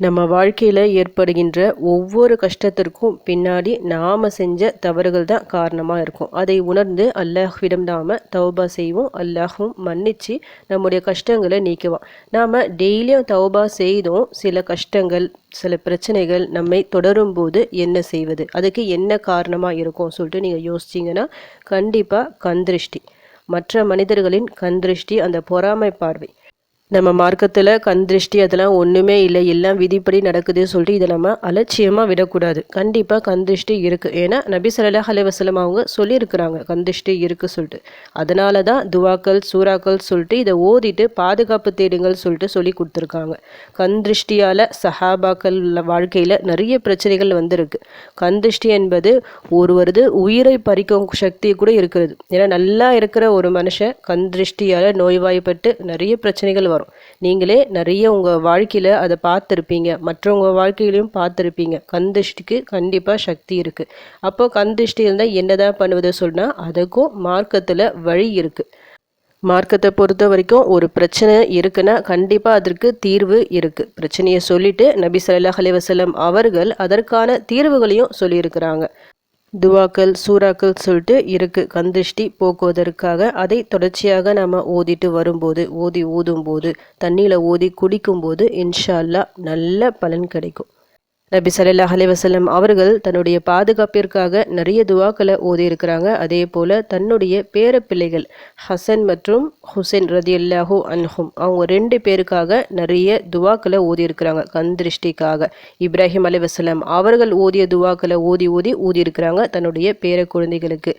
நம்ம வாழ்க்கையில் ஏற்படுகின்ற ஒவ்வொரு கஷ்டத்திற்கும் பின்னாடி நாம் செஞ்ச தவறுகள் தான் காரணமாக இருக்கும். அதை உணர்ந்து அல்லாஹ்விடம் நாம் தௌபா செய்வோம். அல்லாஹும் மன்னிச்சு நம்முடைய கஷ்டங்களை நீக்குவான். நாம் டெய்லியும் தௌபா செய்தும் சில கஷ்டங்கள் சில பிரச்சனைகள் நம்மை தொடரும் போது என்ன செய்வது? அதுக்கு என்ன காரணமாக இருக்கும் சொல்லிட்டு நீங்கள் யோசிச்சிங்கன்னா கண்டிப்பாக கந்திருஷ்டி மற்ற மனிதர்களின் கந்திருஷ்டி அந்த பொறாமை பார்வை. நம்ம மார்க்கத்தில் கண் திருஷ்டி அதெல்லாம் ஒன்றுமே இல்லை. எல்லாம் விதிப்படி நடக்குது சொல்லிட்டு இதை நம்ம அலட்சியமாக விடக்கூடாது. கண்டிப்பாக கண் திருஷ்டி இருக்குது ஏன்னா நபி சல்லாஹ் அலைவசலம் அவங்க சொல்லியிருக்கிறாங்க. கண் திருஷ்டி இருக்குது சொல்லிட்டு. அதனால தான் துவாக்கள் சூறாக்கள் சொல்லிட்டு இதை ஓதிட்டு பாதுகாப்பு தேடுங்கள் சொல்லிட்டு சொல்லி கொடுத்துருக்காங்க. கண் திருஷ்டியால் சஹாபாக்கள் வாழ்க்கையில் நிறைய பிரச்சனைகள் வந்திருக்கு. கண் திருஷ்டி என்பது ஒருவரது உயிரை பறிக்கும் சக்தி கூட இருக்கிறது. ஏன்னா நல்லா இருக்கிற ஒரு மனுஷன் கண் திருஷ்டியால் நோய்வாய்ப்பட்டு நிறைய பிரச்சனைகள் வரும் வரும். நீங்களே நிறைய உங்கள் வாழ்க்கையில் அதை பார்த்துருப்பீங்க. மற்றவங்க வாழ்க்கையிலையும் பார்த்துருப்பீங்க. கந்திஷ்டிக்கு கண்டிப்பாக சக்தி இருக்குது அப்போ கந்திஷ்டி இருந்தால் என்னதான் பண்ணுவது சொன்னால் அதுக்கும் மார்க்கத்தில் வழி இருக்குது மார்க்கத்தை பொறுத்த வரைக்கும் ஒரு பிரச்சனை இருக்குன்னா கண்டிப்பாக அதற்கு தீர்வு இருக்குது பிரச்சனையை சொல்லிட்டு நபி சல்லாஹ் அலைவசலம் அவர்கள் அதற்கான தீர்வுகளையும் சொல்லியிருக்கிறாங்க. துவாக்கள் சூறாக்கள் சொல்லிட்டு இருக்குது கந்திஷ்டி போக்குவதற்காக அதை தொடர்ச்சியாக நம்ம ஓதிட்டு வரும்போது ஓதி ஊதும்போது தண்ணியில் ஓதி குடிக்கும்போது இன்ஷா அல்லா நல்ல பலன் கிடைக்கும். நபி சல்லாஹ் அலைவசல்லம் அவர்கள் தன்னுடைய பாதுகாப்பிற்காக நிறைய துவாக்களை ஓதி இருக்கிறாங்க அதே போல் தன்னுடைய பேரப்பிள்ளைகள் ஹசன் மற்றும் ஹுசைன் ரதி அல்லாஹூ அன்ஹும் அவங்க ரெண்டு பேருக்காக நிறைய துவாக்களை ஓதி இருக்கிறாங்க கண் இப்ராஹிம் அலைவசல்லம் அவர்கள் ஓதிய துவாக்களை ஓதி ஓதி ஊதியிருக்கிறாங்க தன்னுடைய பேர குழந்தைகளுக்கு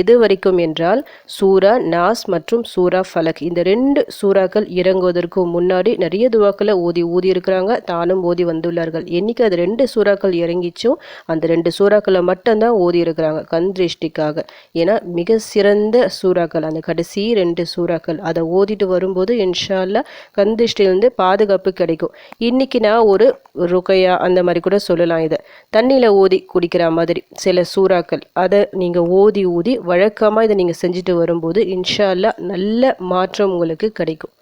எது வரைக்கும் என்றால் சூரா நாஸ் மற்றும் சூரா ஃபலக். இந்த ரெண்டு சூறாக்கள் இறங்குவதற்கு முன்னாடி நிறைய துவாக்களை ஓதி ஊதி இருக்கிறாங்க. தானும் ஓதி வந்துள்ளார்கள். என்றைக்கு அது ரெண்டு சூறாக்கள் இறங்கிச்சும் அந்த ரெண்டு சூறாக்களை மட்டும்தான் ஓதி இருக்கிறாங்க கண் திருஷ்டிக்காக. ஏன்னா மிக சிறந்த சூறாக்கள் அந்த கடைசி ரெண்டு சூறாக்கள் அதை ஓதிட்டு வரும்போது இன்ஷால்லா கந்திருஷ்டிலிருந்து பாதுகாப்பு கிடைக்கும். இன்னைக்கு நான் ஒரு ருக்கையா அந்த மாதிரி கூட சொல்லலாம் இதை. தண்ணியில் ஓதி குடிக்கிற மாதிரி சில சூறாக்கள் அதை நீங்கள் ஓதி ஊதி வழக்கமாக இதை நீங்கள் செஞ்சுட்டு வரும்போது இன்ஷால்லா நல்ல மாற்றம் உங்களுக்கு கிடைக்கும்.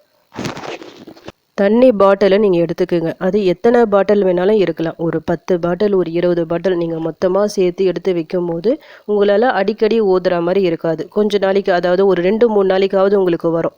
தண்ணி பாட்டிலை நீங்கள் எடுத்துக்கோங்க. அது எத்தனை பாட்டில் வேணாலும் இருக்கலாம். ஒரு பத்து பாட்டில் ஒரு இருபது பாட்டில் நீங்கள் மொத்தமாக சேர்த்து எடுத்து வைக்கும் போது உங்களால் அடிக்கடி ஓதுற மாதிரி இருக்காது. கொஞ்ச நாளைக்கு அதாவது ஒரு ரெண்டு மூணு நாளைக்காவது உங்களுக்கு வரும்.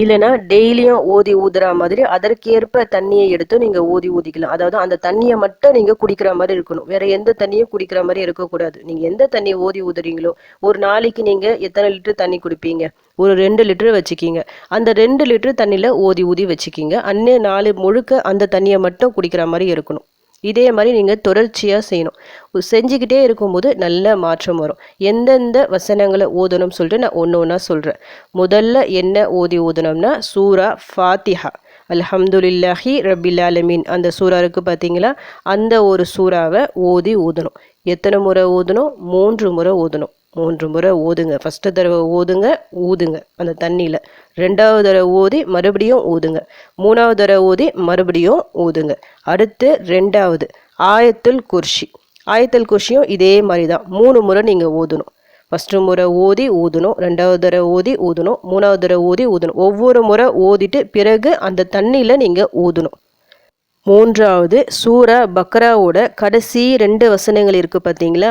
இல்லைன்னா டெய்லியும் ஊதி ஊதுற மாதிரி அதற்கேற்ப தண்ணியை எடுத்து நீங்கள் ஊதி ஊதிக்கலாம். அதாவது அந்த தண்ணியை மட்டும் நீங்கள் குடிக்கிற மாதிரி இருக்கணும். வேற எந்த தண்ணியும் குடிக்கிற மாதிரி இருக்கக்கூடாது. நீங்கள் எந்த தண்ணியை ஊதி ஊதுறீங்களோ ஒரு நாளைக்கு நீங்கள் எத்தனை லிட்டர் தண்ணி குடிப்பீங்க? ஒரு ரெண்டு லிட்டர் வச்சுக்கிங்க. அந்த ரெண்டு லிட்டர் தண்ணியில் ஊதி ஊதி வச்சுக்கிங்க. அன்னே நாலு முழுக்க அந்த தண்ணியை மட்டும் குடிக்கிற மாதிரி இருக்கணும். இதே மாதிரி நீங்கள் தொடர்ச்சியாக செய்யணும். செஞ்சுக்கிட்டே இருக்கும்போது நல்ல மாற்றம் வரும். எந்தெந்த வசனங்களை ஓதணும்னு சொல்லிட்டு நான் ஒன்று ஒன்றா சொல்கிறேன் முதல்ல என்ன ஓதி ஓதணும்னா சூரா ஃபாத்திஹா. அல்ஹம்துலில்லாஹி ரபில் ஆலமீன். அந்த சூறா இருக்குது பார்த்தீங்களா அந்த ஒரு சூறாவை ஓதி ஊதணும் எத்தனை முறை ஊதணும் மூன்று முறை ஊதணும் மூன்று முறை ஊதுங்க. ஃபஸ்ட்டு தடவை ஊதுங்க ஊதுங்க. அந்த தண்ணியில். ரெண்டாவது தடவை ஊதி மறுபடியும் ஊதுங்க. மூணாவது தடவை ஊதி மறுபடியும் ஊதுங்க. அடுத்து ரெண்டாவது ஆயத்துல் குர்ஷி. ஆயத்தல் குர்ஷியும் இதே மாதிரி தான் மூணு முறை நீங்கள் ஊதணும். ஃபஸ்ட்டு முறை ஊதி ஊதணும். ரெண்டாவது தடவை ஊதி ஊதணும். மூணாவது தடவை ஊதி ஊதணும். ஒவ்வொரு முறை ஊதிட்டு பிறகு அந்த தண்ணியில் நீங்கள் ஊதணும். மூன்றாவது சூரா பக்ராவோட கடைசி ரெண்டு வசனங்கள் இருக்குது பார்த்தீங்களா?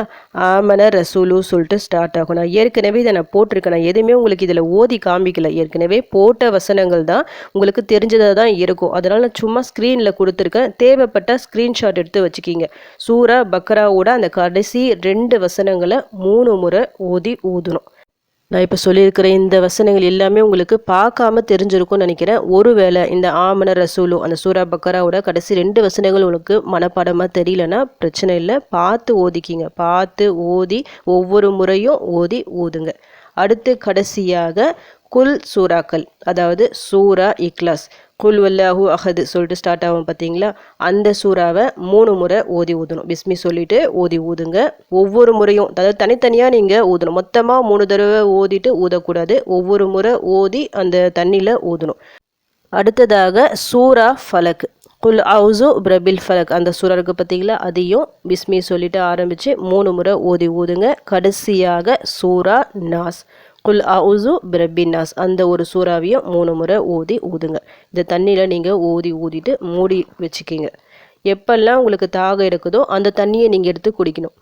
ஆமன ரசூலு சொல்லிட்டு ஸ்டார்ட் ஆகும். நான் ஏற்கனவே இதை நான் போட்டிருக்கேன். நான் எதுவுமே உங்களுக்கு இதில் ஓதி காமிக்கல. ஏற்கனவே போட்ட வசனங்கள் தான் உங்களுக்கு தெரிஞ்சதாக தான் இருக்கும். அதனால் நான் சும்மா ஸ்க்ரீனில் கொடுத்துருக்கேன். தேவைப்பட்ட ஸ்க்ரீன்ஷாட் எடுத்து வச்சுக்கிங்க. சூரா பக்ராவோட அந்த கடைசி ரெண்டு வசனங்களை மூணு முறை ஓதி ஊதணும் நான் இப்போ சொல்லியிருக்கிற இந்த வசனங்கள் எல்லாமே உங்களுக்கு பார்க்காம தெரிஞ்சிருக்கும்னு நினைக்கிறேன். ஒருவேளை இந்த ஆமன ரசூலு அந்த சூரா பக்கராவோட கடைசி ரெண்டு வசனங்கள் உங்களுக்கு மனப்பாடமாக தெரியலன்னா பிரச்சனை இல்லை. பார்த்து ஓதிக்கிங்க. பார்த்து ஓதி ஒவ்வொரு முறையும் ஓதி ஊதுங்க அடுத்து கடைசியாக குல் சூறாக்கள் அதாவது சூரா இக்லாஸ். குல் வல்லாஹூ அஹது சொல்லிட்டு ஸ்டார்ட் ஆகும் பார்த்தீங்களா? அந்த சூறாவை மூணு முறை ஓதி ஊதணும். பிஸ்மி சொல்லிட்டு ஓதி ஊதுங்க. ஒவ்வொரு முறையும் அதாவது தனித்தனியாக நீங்கள் ஊதணும். மொத்தமாக மூணு தடவை ஓதிட்டு ஊதக்கூடாது. ஒவ்வொரு முறை ஓதி அந்த தண்ணியில் ஊதணும். அடுத்ததாக சூரா ஃபலக். குல் அவுசு பிரபில் ஃபலக். அந்த சூறா இருக்குது பார்த்தீங்களா? அதையும் பிஸ்மி சொல்லிட்டு ஆரம்பித்து மூணு முறை ஓதி ஊதுங்க. கடைசியாக சூரா நாஸ். குல் அவுசு பிரபின்னாஸ் அந்த ஒரு சூறாவையும் மூணு முறை ஊதி ஊதுங்க இந்த தண்ணியில் நீங்கள் ஊதி ஊதிட்டு மூடி வச்சுக்கிங்க. எப்பெல்லாம் உங்களுக்கு தாகம் எடுக்குதோ அந்த தண்ணியை நீங்கள் எடுத்து குடிக்கணும்.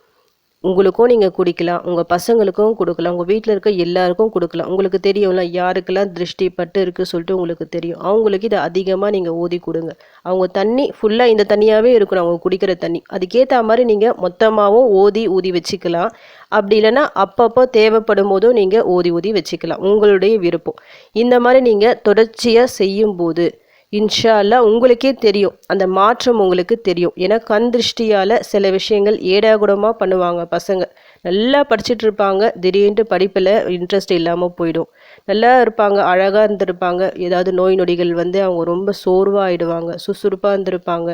உங்களுக்கும் நீங்கள் குடிக்கலாம் உங்கள் பசங்களுக்கும் கொடுக்கலாம் உங்கள் வீட்டில் இருக்க எல்லாருக்கும் கொடுக்கலாம். உங்களுக்கு தெரியும்ல யாருக்கெல்லாம் திருஷ்டி பட்டு இருக்குது சொல்லிட்டு உங்களுக்கு தெரியும். அவங்களுக்கு இதை அதிகமாக நீங்கள் ஊதி கொடுங்க. அவங்க தண்ணி ஃபுல்லாக இந்த தண்ணியாகவே இருக்கணும் அவங்க குடிக்கிற தண்ணி. அதுக்கேற்ற மாதிரி நீங்கள் மொத்தமாகவும் ஓதி ஊதி வச்சுக்கலாம். அப்படி இல்லைன்னா அப்பப்போ தேவைப்படும் போதும் நீங்கள் ஊதி ஊதி வச்சுக்கலாம். உங்களுடைய விருப்பம். இந்த மாதிரி நீங்கள் தொடர்ச்சியாக செய்யும்போது இன்ஷா அல்லா உங்களுக்கே தெரியும். அந்த மாற்றம் உங்களுக்கு தெரியும். ஏன்னா கண் திருஷ்டியால் சில விஷயங்கள் ஏடாகுடமாக பண்ணுவாங்க பசங்க. நல்லா படிச்சுட்டு இருப்பாங்க. திடீர்னு படிப்பில் இன்ட்ரெஸ்ட் இல்லாமல் போயிடும். நல்லா இருப்பாங்க. அழகாக இருந்திருப்பாங்க. ஏதாவது நோய் நொடிகள் வந்து அவங்க ரொம்ப சோர்வாக ஆகிடுவாங்க சுறுசுறுப்பாக இருந்திருப்பாங்க.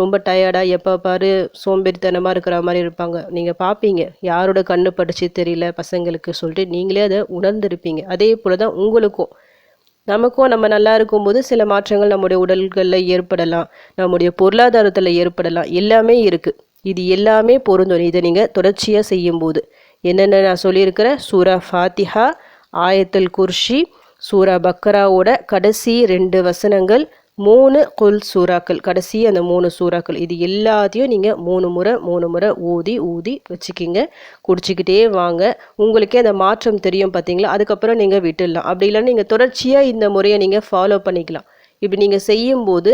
ரொம்ப டயர்டாக எப்போ பாரு சோம்பேறித்தனமாக இருக்கிற மாதிரி இருப்பாங்க. நீங்கள் பார்ப்பீங்க யாரோட கண்ணு படிச்சு தெரியல பசங்களுக்கு சொல்லிட்டு நீங்களே அதை உணர்ந்திருப்பீங்க. அதே போல் தான் உங்களுக்கும். நமக்கும் நம்ம நல்லா இருக்கும்போது சில மாற்றங்கள் நம்முடைய உடல்களில் ஏற்படலாம். நம்முடைய பொருளாதாரத்தில் ஏற்படலாம். எல்லாமே இருக்குது இது எல்லாமே பொருந்தும். இதை நீங்கள் தொடர்ச்சியாக செய்யும்போது. என்னென்ன நான் சொல்லியிருக்கிறேன்? சூரா ஃபாத்திஹா ஆயத்தல் குர்ஷி சூரா பக்கராவோட கடைசி ரெண்டு வசனங்கள் மூணு குல் சூறாக்கள். கடைசி அந்த மூணு சூறாக்கள். இது எல்லாத்தையும் நீங்கள் மூணு முறை மூணு முறை ஊதி ஊதி வச்சுக்கிங்க. குடிச்சிக்கிட்டே வாங்க. உங்களுக்கே அந்த மாற்றம் தெரியும் பார்த்தீங்களா? அதுக்கப்புறம் நீங்கள் விட்டுடலாம். அப்படி இல்லைன்னா நீங்கள் தொடர்ச்சியாக இந்த முறையை நீங்கள் ஃபாலோ பண்ணிக்கலாம். இப்படி நீங்கள் செய்யும்போது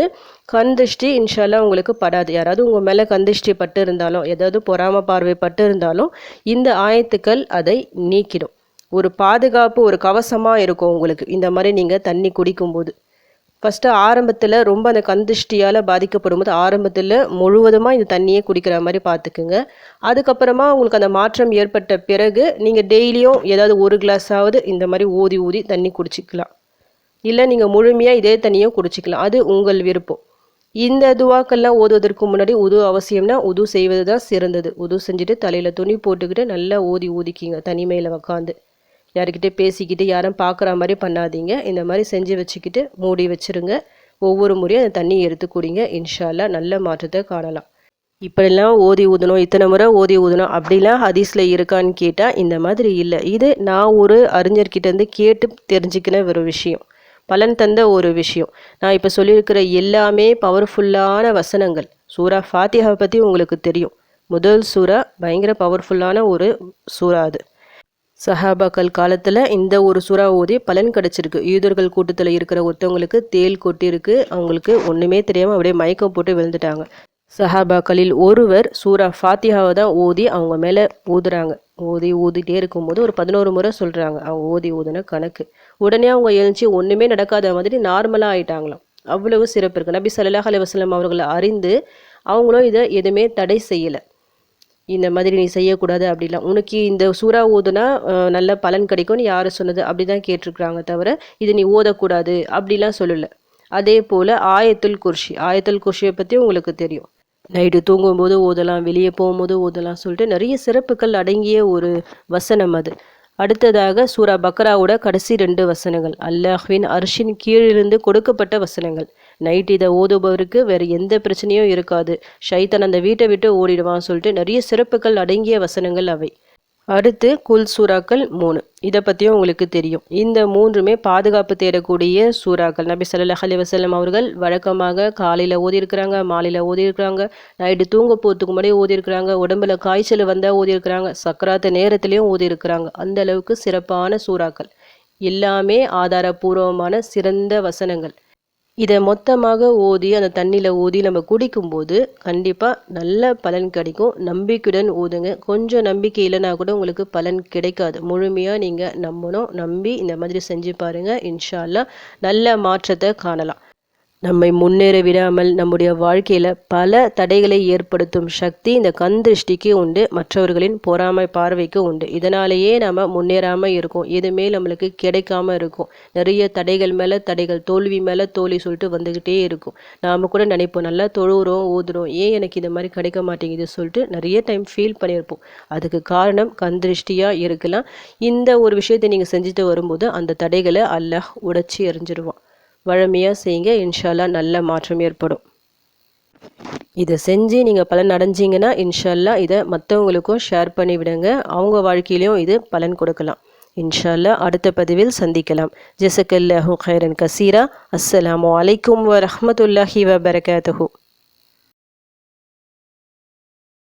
கந்திஷ்டி இன்ஷால்லாம் உங்களுக்கு படாது. யாராவது உங்கள் மேலே கந்திஷ்டி பட்டு இருந்தாலும் ஏதாவது பொறாம பார்வை பட்டு இருந்தாலும் இந்த ஆயத்துக்கள் அதை நீக்கிடும். ஒரு பாதுகாப்பு ஒரு கவசமாக இருக்கும் உங்களுக்கு. இந்த மாதிரி நீங்கள் தண்ணி குடிக்கும்போது. ஃபஸ்ட்டு ஆரம்பத்தில் ரொம்ப அந்த கந்திஷ்டியால் பாதிக்கப்படும் போது ஆரம்பத்தில் முழுவதுமாக இந்த தண்ணியே குடிக்கிற மாதிரி பார்த்துக்குங்க அதுக்கப்புறமா உங்களுக்கு அந்த மாற்றம் ஏற்பட்ட பிறகு நீங்கள் டெய்லியும் ஏதாவது ஒரு கிளாஸாவது இந்த மாதிரி ஊதி ஊதி தண்ணி குடிச்சிக்கலாம். இல்லை நீங்கள் முழுமையாக இதே தண்ணியும் குடிச்சிக்கலாம். அது உங்கள் விருப்பம். இந்த துவாக்கெல்லாம் ஓதுவதற்கு முன்னாடி உது அவசியம்னா உது செய்வது தான் சிறந்தது. உது செஞ்சுட்டு தலையில் துணி போட்டுக்கிட்டு நல்லா ஊதி ஊதிக்கிங்க. தனிமையில் உக்காந்து. யாருக்கிட்டே பேசிக்கிட்டு யாரும் பார்க்குற மாதிரி பண்ணாதீங்க. இந்த மாதிரி செஞ்சு வச்சுக்கிட்டு மூடி வச்சுருங்க. ஒவ்வொரு முறையும் அந்த தண்ணி எடுத்து குடிங்க. இன்ஷால்லா நல்ல மாற்றத்தை காணலாம். இப்படிலாம் ஓதி ஊதணும் இத்தனை முறை ஓதி ஊதணும். அப்படிலாம் ஹதீஸில் இருக்கான்னு கேட்டால் இந்த மாதிரி இல்லை. இது நான் ஒரு அறிஞர்கிட்டேருந்து கேட்டு தெரிஞ்சுக்கின ஒரு விஷயம். பலன் தந்த ஒரு விஷயம். நான் இப்போ சொல்லியிருக்கிற எல்லாமே பவர்ஃபுல்லான வசனங்கள். சூரா ஃபாத்தியாவை பற்றி உங்களுக்கு தெரியும். முதல் சூறா பயங்கர பவர்ஃபுல்லான ஒரு சூறா அது. சஹாபாக்கள் காலத்தில் இந்த ஒரு சுறா ஓதி பலன் கிடச்சிருக்கு. யூதர்கள் கூட்டத்தில் இருக்கிற ஒருத்தவங்களுக்கு தேல் கொட்டியிருக்கு. அவங்களுக்கு ஒன்றுமே தெரியாமல் அப்படியே மயக்கம் போட்டு விழுந்துட்டாங்க. சஹாபாக்களில் ஒருவர் சூரா ஃபாத்தியாவை தான் ஓதி அவங்க மேலே ஊதுறாங்க. ஓதி ஊதிட்டே இருக்கும்போது ஒரு பதினோரு முறை சொல்கிறாங்க அவங்க ஓதி ஊதுன கணக்கு. உடனே அவங்க எழுந்துச்சு ஒன்றுமே நடக்காத மாதிரி நார்மலாக ஆயிட்டாங்களாம். அவ்வளவு சிறப்பு இருக்குது நபி சல்லாஹ் அலி வஸ்லம் அவர்களை அறிந்து அவங்களும் இதை எதுவுமே தடை செய்யலை. இந்த மாதிரி நீ செய்யக்கூடாது அப்படிலாம். உனக்கு இந்த சூறா ஓதுனா நல்ல பலன் கிடைக்கும்னு யார் சொன்னது? அப்படி தான் கேட்டிருக்கிறாங்க தவிர இது நீ ஓதக்கூடாது அப்படிலாம் சொல்லலை. அதே போல் ஆயத்துல் குர்ஷி. ஆயத்துல் குர்ஷியை பற்றி உங்களுக்கு தெரியும். நைட்டு தூங்கும்போது ஓதலாம் வெளியே போகும்போது ஓதலாம் சொல்லிட்டு நிறைய சிறப்புகள் அடங்கிய ஒரு வசனம் அது. அடுத்ததாக சூரா பக்ராவோட கடைசி ரெண்டு வசனங்கள். அல்லாஹ்வின் அரிஷின் கீழிருந்து கொடுக்கப்பட்ட வசனங்கள். நைட் இதை ஓதுபவருக்கு வேறு எந்த பிரச்சனையும் இருக்காது. ஷைத்தன் அந்த வீட்டை விட்டு ஓடிடுவான் சொல்லிட்டு நிறைய சிறப்புகள் அடங்கிய வசனங்கள் அவை. அடுத்து குல் சூறாக்கள் மூணு. இதை பற்றியும் உங்களுக்கு தெரியும். இந்த மூன்றுமே பாதுகாப்பு தேடக்கூடிய சூறாக்கள். நபி சல்லாஹ் அலி வசலம் அவர்கள் வழக்கமாக காலையில் ஓதியிருக்கிறாங்க மாலையில் ஓதியிருக்கிறாங்க நைட்டு தூங்க போகிறதுக்கு முன்னாடி ஓதியிருக்கிறாங்க உடம்புல காய்ச்சல் வந்தால் ஓதியிருக்கிறாங்க சக்கராத்த நேரத்துலேயும் ஓதியிருக்கிறாங்க. அந்த அளவுக்கு சிறப்பான சூறாக்கள். எல்லாமே ஆதாரபூர்வமான சிறந்த வசனங்கள். இதை மொத்தமாக ஊதி அந்த தண்ணியில் ஊதி நம்ம குடிக்கும்போது கண்டிப்பாக நல்ல பலன் கிடைக்கும். நம்பிக்கையுடன் ஊதுங்க கொஞ்சம் நம்பிக்கை இல்லைனா கூட உங்களுக்கு பலன் கிடைக்காது. முழுமையாக நீங்கள் நம்பணும். நம்பி இந்த மாதிரி செஞ்சு பாருங்கள் இன்ஷால்லா நல்ல மாற்றத்தை காணலாம். நம்மை முன்னேற விடாமல் நம்முடைய வாழ்க்கையில் பல தடைகளை ஏற்படுத்தும் சக்தி இந்த கண் திருஷ்டிக்கு உண்டு. மற்றவர்களின் பொறாமை பார்வைக்கு உண்டு. இதனாலேயே நம்ம முன்னேறாமல் இருக்கோம். எதுவுமே நம்மளுக்கு கிடைக்காம இருக்கும். நிறைய தடைகள் மேலே தடைகள் தோல்வி மேலே தோல்வி சொல்லிட்டு வந்துக்கிட்டே இருக்கும். நாம் கூட நினைப்போம் நல்லா தொழுகிறோம் ஊதுறோம். ஏன் எனக்கு இந்த மாதிரி கிடைக்க மாட்டேங்குது சொல்லிட்டு நிறைய டைம் ஃபீல் பண்ணியிருப்போம். அதுக்கு காரணம் கண் திருஷ்டியாக இருக்கலாம். இந்த ஒரு விஷயத்தை நீங்கள் செஞ்சுட்டு வரும்போது அந்த தடைகளை அல்ல உடைச்சி எறிஞ்சிருவான். வழமையாக செய்யுங்க. இன்ஷால்லா நல்ல மாற்றம் ஏற்படும். இதை செஞ்சு நீங்கள் பலன் அடைஞ்சிங்கன்னா இன்ஷால்லா இதை மற்றவங்களுக்கும் ஷேர் பண்ணி விடுங்க. அவங்க வாழ்க்கையிலையும் இது பலன் கொடுக்கலாம். இன்ஷால்லா அடுத்த பதிவில் சந்திக்கலாம். ஜெசக்கல்லாஹூ ஹைரன் கசீரா. அஸ்ஸலாமு அலைக்கும் வரமத்துல்லாஹி வபரகாத்துஹூ.